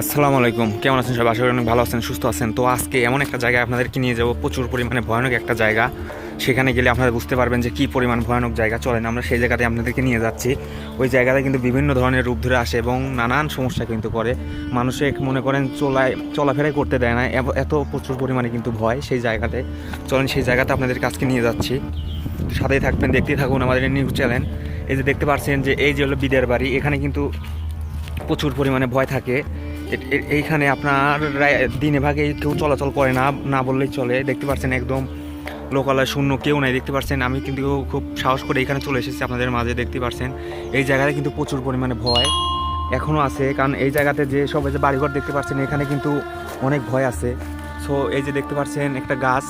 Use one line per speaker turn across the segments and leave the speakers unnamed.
আসসালামু আলাইকুম। কেমন আছেন সবাই? আশা করি অনেক ভালো আছেন, সুস্থ আছেন। তো আজকে এমন একটা জায়গায় আপনাদেরকে নিয়ে যাব। প্রচুর পরিমাণে ভয়ানক একটা জায়গা। সেখানে গেলে আপনারা বুঝতে পারবেন যে কী পরিমাণ ভয়ানক জায়গা। চলেন, আমরা সেই জায়গাতে আপনাদেরকে নিয়ে যাচ্ছি। ওই জায়গাতে কিন্তু বিভিন্ন ধরনের রূপ ধরে আসে এবং নানান সমস্যা কিন্তু করে। মানুষে মনে করেন চলায়, চলাফেরাই করতে দেয় না। এত প্রচুর পরিমাণে কিন্তু ভয় সেই জায়গাতে। চলেন, সেই জায়গাতে আপনাদের আজকে নিয়ে যাচ্ছি। সাথেই থাকবেন, দেখতেই থাকুন আমাদের নিউজ চ্যানেল। এই যে দেখতে পাচ্ছেন যে এই যে হলো বিদের বাড়ি। এখানে কিন্তু প্রচুর পরিমাণে ভয় থাকে। এইখানে আপনার দিনে ভাগে কেউ চলাচল করে না না বললেই চলে। দেখতে পাচ্ছেন একদম লোকালয় শূন্য, কেউ নাই, দেখতে পাচ্ছেন। আমি কিন্তু খুব সাহস করে এখানে চলে এসেছি আপনাদের মাঝে, দেখতে পাচ্ছেন। এই জায়গাতে কিন্তু প্রচুর পরিমাণে ভয় এখনও আছে, কারণ এই জায়গাতে যে সব যে বাড়িঘর দেখতে পাচ্ছেন, এখানে কিন্তু অনেক ভয় আছে। সো এই যে দেখতে পাচ্ছেন একটা গাছ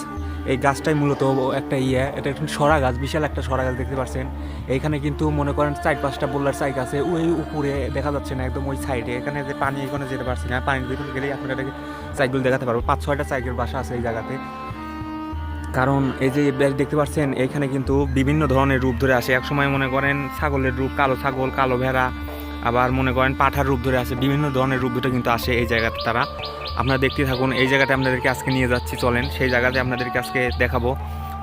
এই গাছটাই মূলত একটা ইয়ে। এটা একটা সরা গাছ, বিশাল একটা সরা গাছ দেখতে পাচ্ছেন এইখানে কিন্তু মনে করেন চার পাঁচটা বোল্লার সাইক আছে, ওই উপরে দেখা যাচ্ছে না একদম ওই সাইডে। এখানে যে পানি, এখানে যেতে পারছি না, পানির ভিতরে গেলেই আপনারা সাইকেল দেখাতে পারব। পাঁচ, ছয়টা সাইকেল বাসা আছে এই জায়গাতে। কারণ এই যে দেখতে পাচ্ছেন এখানে কিন্তু বিভিন্ন ধরনের রূপ ধরে আসে। একসময় মনে করেন ছাগলের রূপ, কালো ছাগল, কালো ভেড়া আবার মনে করেন পাঠার রূপ ধরে আসে বিভিন্ন ধরনের রূপ ধরে কিন্তু আসে এই জায়গাতে তারা। আপনারা দেখতে থাকুন, এই জায়গাতে আপনাদেরকে আজকে নিয়ে যাচ্ছি, চলেন। সেই জায়গাতে আপনাদেরকে আজকে দেখাবো।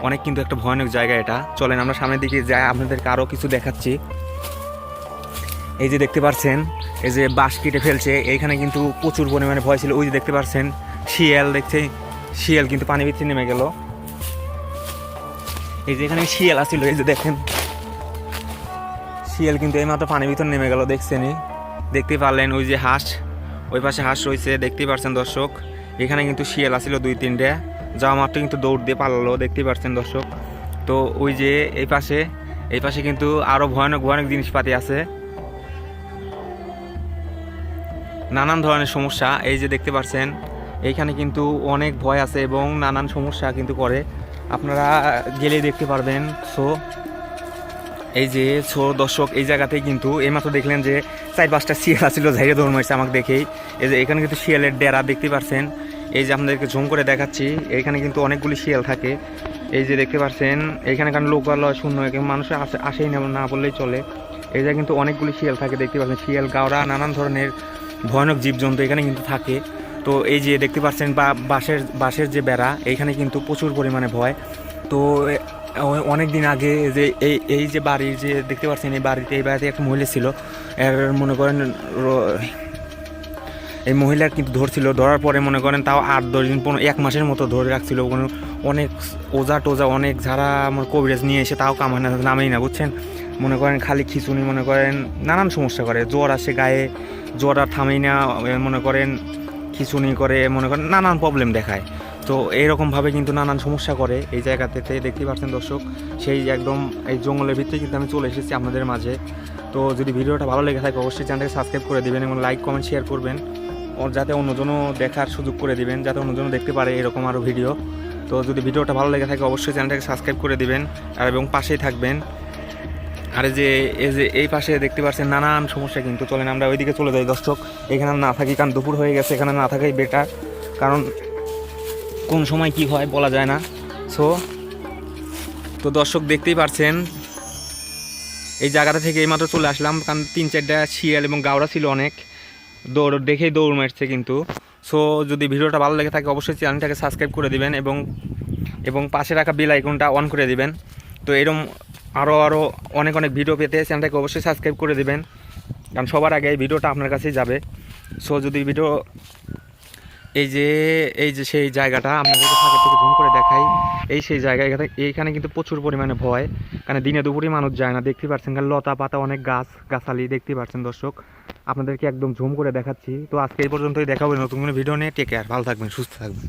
অনেক কিন্তু একটা ভয়ানক জায়গা এটা। চলেন, আমরা সামনের দিকে যাই, আপনাদেরকে আরও কিছু দেখাচ্ছি। এই যে দেখতে পাচ্ছেন এই যে বাঁশ কেটে ফেলছে এইখানে কিন্তু প্রচুর পরিমাণে ভয় ছিল। ওই যে দেখতে পাচ্ছেন শিয়াল, দেখছে, শিয়াল কিন্তু পানি ভিতরে নেমে গেল। এই যে এখানে শিয়াল আসছিল এই যে দেখেন। শিয়াল কিন্তু এই মাত্র পানির ভিতর নেমে গেল, দেখছেনই? দেখতে পারলেন ওই যে হাঁস, ওই পাশে হাঁস রয়েছে দেখতেই পারছেন দর্শক? এখানে কিন্তু শিয়াল আসছিল দুই তিনটে যাওয়া মাত্র কিন্তু দৌড় দিয়ে পালালো দেখতেই পারছেন দর্শক? তো ওই যে এই পাশে এই পাশে কিন্তু আরও ভয়ানক ভয়ানক জিনিসপাতি আছে। নানান ধরনের সমস্যা, এই যে দেখতে পাচ্ছেন এইখানে কিন্তু অনেক ভয় আছে এবং নানান সমস্যা কিন্তু করে। আপনারা গেলেই দেখতে পারবেন সো এই যে সো দর্শক এই জায়গাতেই কিন্তু এইমাত্র দেখলেন যে চার পাঁচটা শিয়াল ছিল ঝাইরে দৌড় মারছে আমাকে দেখেই। এই যে এখানে কিন্তু শিয়ালের ডেরা দেখতে পাচ্ছেন এই যে আপনাদেরকে ঝুম করে দেখাচ্ছি এখানে কিন্তু অনেকগুলি শিয়াল থাকে। এই যে দেখতে পাচ্ছেন এইখানে কারণ লোকালয় শূন্য এখানে মানুষ আসে আসেই না না বললেই চলে। এই জায়গায় কিন্তু অনেকগুলি শিয়াল থাকে, দেখতে পাচ্ছেন। শিয়াল গাওড়া নানান ধরনের ভয়ানক জীবজন্তু এখানে কিন্তু থাকে। তো এই যে দেখতে পাচ্ছেন বা বাঁশের বাঁশের যে বেড়া, এইখানে কিন্তু প্রচুর পরিমাণে ভয়। তো অনেক দিন আগে যে এই এই যে বাড়ি যে দেখতে পাচ্ছেন, এই বাড়িতে এই বাড়িতে একটা মহিলা ছিল। এর মনে করেন এই মহিলার কিন্তু ধরছিল, ধরার পরে মনে করেন তাও আট, দশ দিন, পনেরো, এক মাসের মতো ধরে রাখছিল। কোনো অনেক ওজা টোজা, অনেক যারা আমার কবিরাজ নিয়ে এসে তাও কামায় না, নামেই না, বুঝছেন? মনে করেন খালি খিচুনি, মনে করেন নানান সমস্যা করে। জ্বর আসে গায়ে, জ্বর আর থামেই না মনে করেন খিচুনি করে, মনে করেন নানান প্রবলেম দেখায়। তো এইরকমভাবে কিন্তু নানান সমস্যা করে এই জায়গাতে দেখতে পাচ্ছেন দর্শক, সেই একদম এই জঙ্গলের ভিতরে কিন্তু আমি চলে এসেছি আপনাদের মাঝে। তো যদি ভিডিওটা ভালো লেগে থাকে, অবশ্যই চ্যানেলটাকে সাবস্ক্রাইব করে দেবেন এবং লাইক কমেন্ট শেয়ার করবেন। যাতে অন্যজনও দেখার সুযোগ করে দিবেন, যাতে অন্যজনও দেখতে পারে এরকম আরও ভিডিও। তো যদি ভিডিওটা ভালো লেগে থাকে, অবশ্যই চ্যানেলটাকে সাবস্ক্রাইব করে দিবেন, আর এবং পাশেই থাকবেন। আর যে, এই যে, এই পাশে দেখতে পাচ্ছেন নানান সমস্যা কিন্তু চলেন আমরা ওইদিকে চলে যাই, দর্শক। এখানে না থাকি, কারণ দুপুর হয়ে গেছে, এখানে না থাকাই বেটার কারণ কোন সময় কি হয় বলা যায় না। সো তো দর্শক দেখতেই পারছেন এই জায়গাটা থেকে এইমাত্র চলে আসলাম। কারণ তিন চারটা শিয়াল এবং গাওড়া ছিল অনেক। দৌড়, দেখেই দৌড় মারছে কিন্তু। সো যদি ভিডিওটা ভালো লেগে থাকে, অবশ্যই চ্যানেলটাকে সাবস্ক্রাইব করে দিবেন এবং এবং পাশে রাখা বেল আইকনটা অন করে দিবেন। তো এরম আরও আরও অনেক অনেক ভিডিও পেতে চ্যানেলটাকে অবশ্যই সাবস্ক্রাইব করে দেবেন। কারণ সবার আগে এই ভিডিওটা আপনার কাছেই যাবে। সো যদি ভিডিও এই যে এই যে সেই জায়গাটা আপনাদেরকে ফাঁকের থেকে জুম করে দেখাই, এই সেই জায়গা, এখানে এইখানে কিন্তু প্রচুর পরিমাণে ভয়। কারণ দিনে দুপুরে মানুষ যায় না, দেখতে পাচ্ছেন, কারণ লতা পাতা অনেক গাছ, গাছালি, দেখতে পাচ্ছেন দর্শক। আপনাদেরকে একদম ঝুম করে দেখাচ্ছি। তো আজকে এই পর্যন্তই, দেখাবো নতুন কোনো ভিডিও নিয়ে। টেকে আর ভালো থাকবেন, সুস্থ থাকবেন।